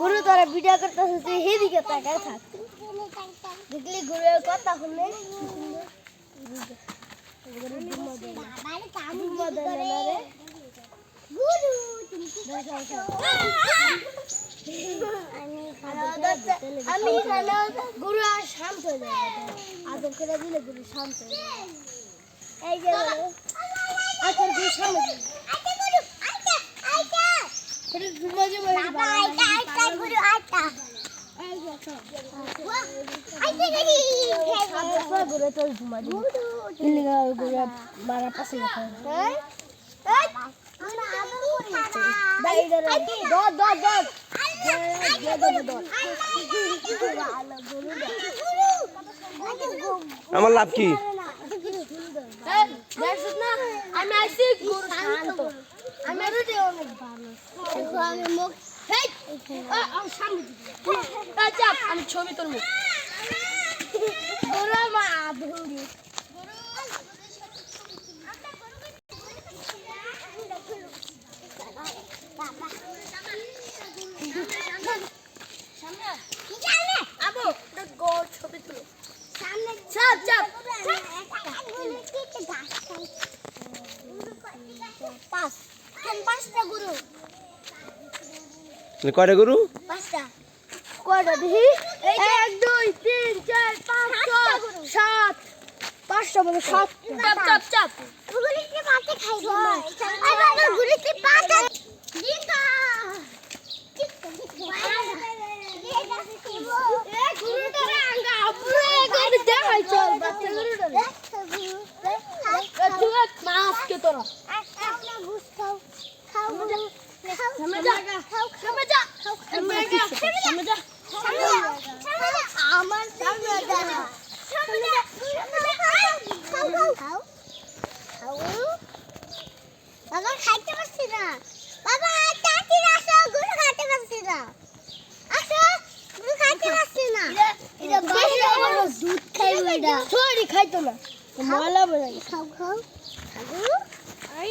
গুরু তোরা ভিডিও করতেছিস তুই হেদিকে তাকায় থাক। দেখলি গুরুর কথা এখানে গুরু আর শান্ত হয়ে যাবে। আদর শান্ত শান্ত হয়ে যাবে। এটা ঘুমো যে বলে গুরু তো ঘুমা দিবে ইলিগা গুরু মারা পাশে আমার লাভ কি? আমি আইসি গুরু শান্ত। আমি দেখো আমি মুখ হেই আমি সামনে চাপ ছবি ছবি তুলো চাপ পাঁচ পাঁচটা গুরু কয়টা গরু? পাঁচটা কয়টা দেখি? এক দুই তিন চার পাঁচ ছয় সাত। পাঁচটা বলে সাত চাপ চাপ চাপ। গুলিতে পাতে খাইব আরে গুলিতে পাতে দিতা তোরা। বাবা খাইতে পারছি না বাবা চাচি আসো গুরু খাইতে পারছি না আসো গুরু খাইতে পারছি না এটা বাইরে আমার দুধ খাইবো এটা সরি খাইতো না মলা বলে খাও খাও গুরু আই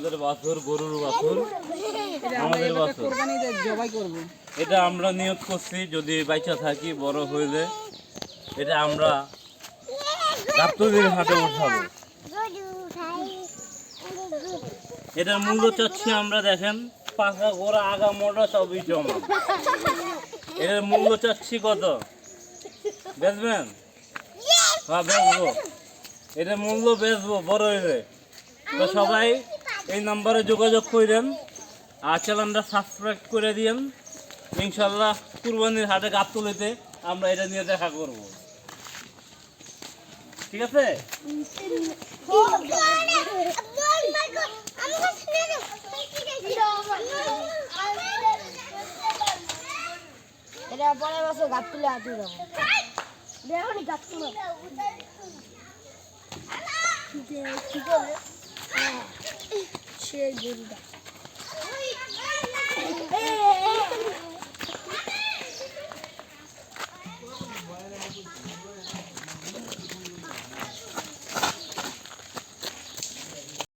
আমাদের বাছুর, গরুর বাছুর। আমাদের বাছুর। জবাই করব এটা আমরা নিয়ত করছি, যদি বাইচা থাকি, বড় হইলে এটা আমরা গাবতলির হাটে উঠাবো। এটার মূল্য চাচ্ছি আমরা, দেখেন, পাকা গোড়া আগা মোটা, সবই জমা। এটার মূল্য চাচ্ছি কত? বেচবেন? হ্যাঁ বেচবো। এটার মূল্য বেচবো, বড় হইলে। তো সবাই এই নাম্বারে যোগাযোগ করেন আর চ্যানেলটা সাবস্ক্রাইব করে দিন ইনশাল্লাহ কুরবানির হাটে তুলেতে আমরা এটা নিয়ে দেখা করব। ঠিক আছে? এটা পরের বছর গাছ তুলে হাতে দেবো দেখো নি গাছ তুলে। কি করবে সে গরুটা